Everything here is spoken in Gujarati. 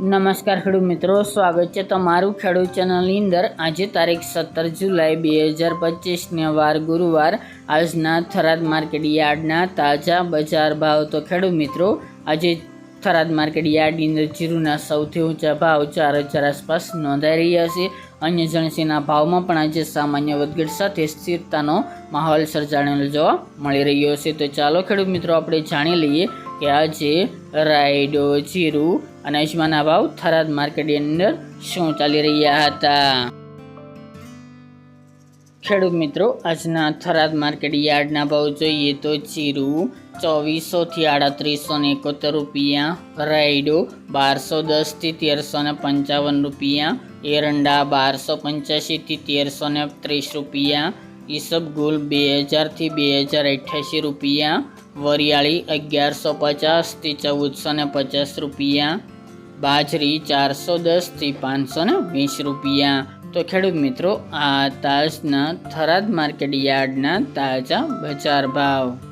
નમસ્કાર ખેડૂત મિત્રો, સ્વાગત છે તમારું ખેડૂત ચેનલની અંદર. આજે તારીખ સત્તર જુલાઈ બે હજાર પચીસને વાર ગુરુવાર. આજના થરાદ માર્કેટ યાર્ડના તાજા બજાર ભાવ. તો ખેડૂત મિત્રો, આજે થરાદ માર્કેટ યાર્ડની અંદર જીરુના સૌથી ઊંચા ભાવ ચાર હજાર આસપાસ નોંધાઈ રહ્યા છે. અન્ય જણસીના ભાવમાં પણ આજે સામાન્ય વધઘટ સાથે સ્થિરતાનો માહોલ સર્જાણેલો જોવા મળી રહ્યો છે. તો ચાલો ખેડૂત મિત્રો, આપણે જાણી લઈએ કે આજે રાયડો, જીરું અને અજમાના ભાવ થરાદ માર્કેટની અંદર શું ચાલી રહ્યા હતા? ખેડૂત મિત્રો, આજના થરાદ માર્કેટ યાર્ડના ભાવ જોઈએ તો જીરું ચોવીસોથી આડત્રીસો ને એકોતેર રૂપિયા, રાયડો બારસો દસથી તેરસો ને પંચાવન રૂપિયા, એરંડા બારસો પંચ્યાસીથી તેરસો ને ત્રીસ રૂપિયા ઈસબગુલ બે હજારથી બે હજાર અઠ્યાસી રૂપિયા, વરિયાળી અગિયારસો પચાસથી ચૌદસો ને પચાસ રૂપિયા, બાજરી ચારસો દસથી પાંચસો ને વીસ રૂપિયા. તો ખેડૂત મિત્રો, આ તાજના થરાદ માર્કેટ યાર્ડના તાજા બજાર ભાવ.